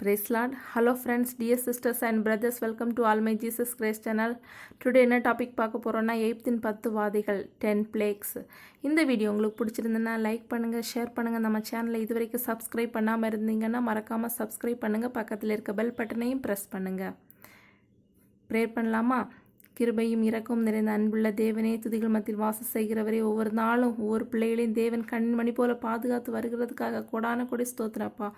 Praise Lord hello friends dear sisters and brothers welcome to all my Jesus grace channel today என்ன topic பார்க்க போகிறோன்னா எயித்தின் பத்து வாதிகள் ten plagues இந்த video உங்களுக்கு பிடிச்சிருந்ததுன்னா லைக் பண்ணுங்கள் ஷேர் பண்ணுங்கள் நம்ம சேனலை இது வரைக்கும் சப்ஸ்கிரைப் பண்ணாமல் இருந்தீங்கன்னா மறக்காமல் சப்ஸ்கிரைப் பண்ணுங்கள் பக்கத்தில் இருக்க பெல் பட்டனையும் ப்ரெஸ் பண்ணுங்கள் ப்ரேயர் பண்ணலாமா? கிருபையும் இறக்கும் நிறைந்த அன்புள்ள தேவனே துதிகள் மத்தியில் வாசம் செய்கிறவரே ஒவ்வொரு நாளும் ஒவ்வொரு பிள்ளைகளையும் தேவன் கண்மணி போல பாதுகாத்து வருகிறதுக்காக கொடான கொடி ஸ்தோத்திரப்பா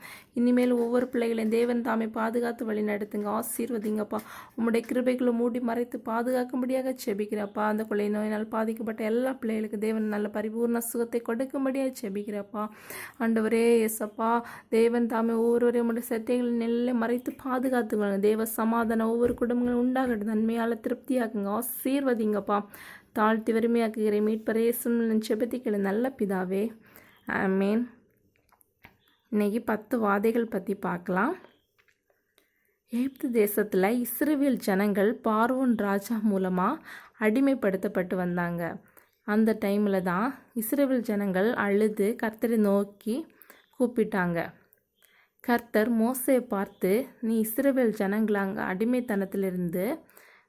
இனிமேல் ஒவ்வொரு பிள்ளைகளையும் தேவன் தாமே பாதுகாத்து வழி நடத்துங்க ஆசீர்வதிங்கப்பா. உம்முடைய கிருபைகளை மூடி மறைத்து பாதுகாக்கும்படியாக செபிக்கிறப்பா அந்த கொள்ளை நோயினால் பாதிக்கப்பட்ட எல்லா பிள்ளைகளுக்கு தேவன் நல்ல பரிபூர்ண சுகத்தை கொடுக்கும்படியாக செபிக்கிறப்பா ஆண்டவரே எஸ்அப்பா தேவன் தாமே ஒவ்வொருவரையும் உடைய சட்டைகள் நெல்லை மறைத்து பாதுகாத்துக்கொள்ளுங்க. தேவ சமாதானம் ஒவ்வொரு குடும்பங்களும் உண்டாகட்டும். நன்மையால் திருப்தியாக திருப்தியாக்குங்க ஆசீர்வதிங்கப்பா. தாழ்த்தி வறுமையாக்குகிற மீட்பரே சும் செபத்திக்கிற நல்ல பிதாவே. மீன் இன்னைக்கு பத்து வாதைகள் பற்றி பார்க்கலாம். எகிப்து தேசத்தில் இஸ்ரேல் ஜனங்கள் பார்வோன் ராஜா மூலமாக அடிமைப்படுத்தப்பட்டு வந்தாங்க. அந்த டைமில் தான் இஸ்ரேல் ஜனங்கள் அழுது கர்த்தரை நோக்கி கூப்பிட்டாங்க. கர்த்தர் மோசையை பார்த்து நீ இஸ்ரேல் ஜனங்களை அங்கே அடிமைத்தனத்திலிருந்து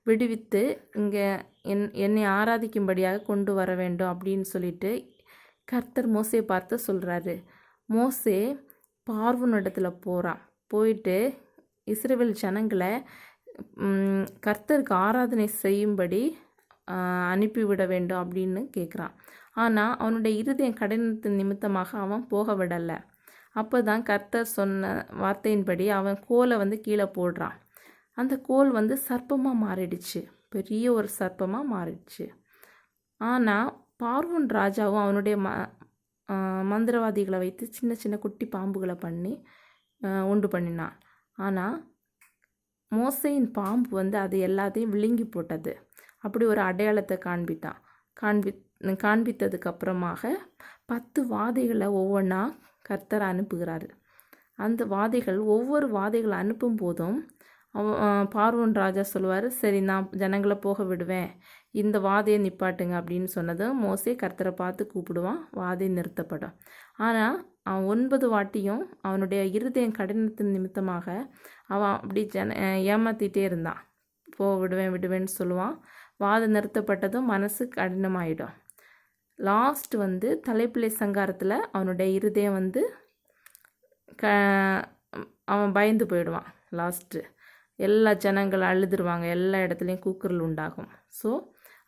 விடுவித்து இங்கே என் என்னை ஆராதிக்கும்படியாக கொண்டு வர வேண்டும் அப்படின்னு சொல்லிட்டு கர்த்தர் மோசையை பார்த்து சொல்கிறாரு மோசே பார்வனிடத்தில் போகிறான் போயிட்டு இஸ்ரேவேல் ஜனங்களை கர்த்தருக்கு ஆராதனை செய்யும்படி அனுப்பிவிட வேண்டும் அப்படின்னு கேட்குறான் ஆனால் அவனுடைய இருதயம் கடினத்தின் நிமித்தமாக அவன் போக விடலை. அப்போ தான் கர்த்தர் சொன்ன வார்த்தையின்படி அவன் கோலை வந்து கீழே போடுறான். அந்த கோல் வந்து சர்ப்பமாக மாறிடுச்சு. பெரிய ஒரு சர்ப்பமாக மாறிடுச்சு. ஆனால் பார்வன் ராஜாவும் அவனுடைய ம மந்திரவாதிகளை வைத்து சின்ன சின்ன குட்டி பாம்புகளை பண்ணி உண்டு பண்ணினான். ஆனால் மோசையின் பாம்பு வந்து அது எல்லாத்தையும் விழுங்கி போட்டது. அப்படி ஒரு அடையாளத்தை காண்பித்தான். காண்பி காண்பித்ததுக்கப்புறமாக பத்து வாதைகளை ஒவ்வொன்றா கர்த்தர் அனுப்புகிறாரு. அந்த வாதைகள் ஒவ்வொரு வாதைகளை அனுப்பும் போதும் பார்வன் ராஜா சொல்லுவார் சரி நான் ஜனங்களை போக விடுவேன். இந்த வாதையை நிப்பாட்டுங்க அப்படின்னு சொன்னதும் மோசே கர்த்தரை பார்த்து கூப்பிடுவான். வாதை நிறுத்தப்படும். ஆனால் அவன் ஒன்பது வாட்டியும் அவனுடைய இருதயம் கடினத்தின் நிமித்தமாக அவன் அப்படி ஜன ஏமாற்றிட்டே ஏமாத்திட்டே இருந்தான். போ விடுவேன் விடுவேன்னு சொல்லுவான். வாதம் நிறுத்தப்பட்டதும் மனசு கடினமாயிடும். லாஸ்ட் வந்து தலைப்பிள்ளை சங்காரத்தில் அவனுடைய இருதயம் வந்து க அவன் பயந்து போயிடுவான். லாஸ்ட்டு. எல்லா ஜனங்கள் அழுதுருவாங்க எல்லா இடத்துலையும் கூக்குரல் உண்டாகும். ஸோ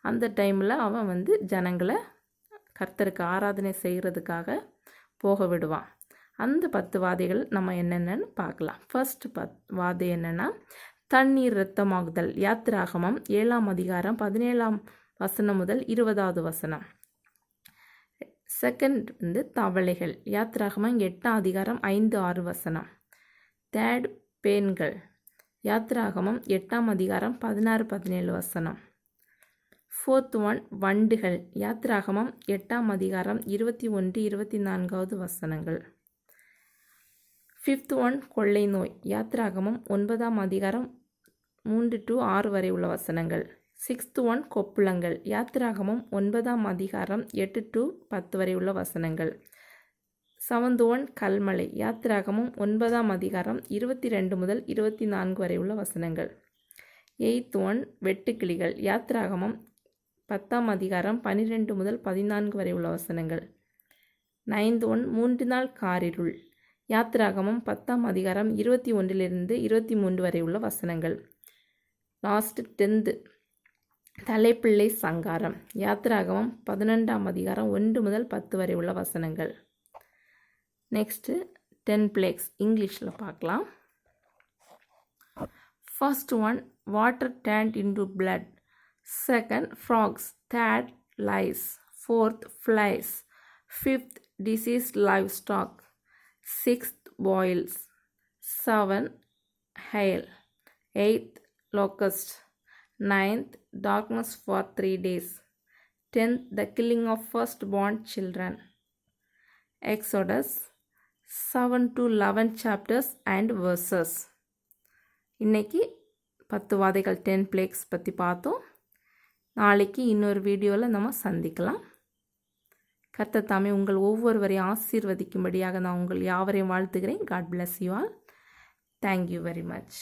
அந்த டைமில் அவன் வந்து ஜனங்களை கர்த்தருக்கு ஆராதனை செய்கிறதுக்காக போக விடுவான். அந்த பத்து வாதைகள் நம்ம என்னென்னு பார்க்கலாம். ஃபர்ஸ்ட் பத் வாதை என்னென்னா தண்ணீர் இரத்தமாகுதல் யாத்திராகமம் ஏழாம் அதிகாரம் பதினேழாம் வசனம் முதல் இருபதாவது வசனம். செகண்ட் வந்து தவளைகள் யாத்திராகமம் எட்டாம் அதிகாரம் ஐந்து ஆறு வசனம். தேர்ட் பேன்கள் யாத்ராகமம் எட்டாம் அதிகாரம் பதினாறு பதினேழு வசனம். ஃபோர்த் ஒன் வண்டுகள். யாத்ராகமம் எட்டாம் அதிகாரம் இருபத்தி ஒன்று இருபத்தி நான்காவது வசனங்கள். ஃபிஃப்த் ஒன் கொள்ளை நோய். யாத்ராகமம் ஒன்பதாம் அதிகாரம் மூன்று டு ஆறு வரை உள்ள வசனங்கள். சிக்ஸ்த் ஒன் கொப்புளங்கள். யாத்ராகமம் ஒன்பதாம் அதிகாரம் எட்டு டு பத்து வரை உள்ள வசனங்கள். சவந்தோன் கல்மலை யாத்ராகமும் ஒன்பதாம் அதிகாரம் இருபத்தி ரெண்டு முதல் இருபத்தி நான்கு வரை உள்ள வசனங்கள். எய்த் ஒன் வெட்டுக்கிளிகள் யாத்ராகமம் பத்தாம் அதிகாரம் பன்னிரெண்டு முதல் பதினான்கு வரை உள்ள வசனங்கள். நைன்த் ஒன் மூன்று நாள் காரிருள். யாத்திராகமம் பத்தாம் அதிகாரம் இருபத்தி ஒன்றிலிருந்து இருபத்தி மூன்று வரை உள்ள வசனங்கள். லாஸ்ட் டென்த்து தலைப்பிள்ளை சங்காரம். யாத்ராகமம் பதினொன்றாம் அதிகாரம் ஒன்று முதல் பத்து வரை உள்ள வசனங்கள். நெக்ஸ்ட்டு டென் பிளேக்ஸ் இங்கிலீஷில் பார்க்கலாம் first one water turned into blood second frogs third lice fourth flies fifth disease livestock sixth boils seven hail eighth locust ninth darkness for three days tenth the killing of firstborn children exodus 7 to 11 chapters and verses. இன்றைக்கி பத்து வாதைகள் ten plagues பற்றி பார்த்தோம். நாளைக்கு இன்னொரு வீடியோவில் நம்ம சந்திக்கலாம். கர்த்தர் தாமே உங்கள் ஒவ்வொருவரையும் ஆசீர்வதிக்கும்படியாக நான் உங்கள் யாவரையும் வாழ்த்துகிறேன். God bless you all thank you very much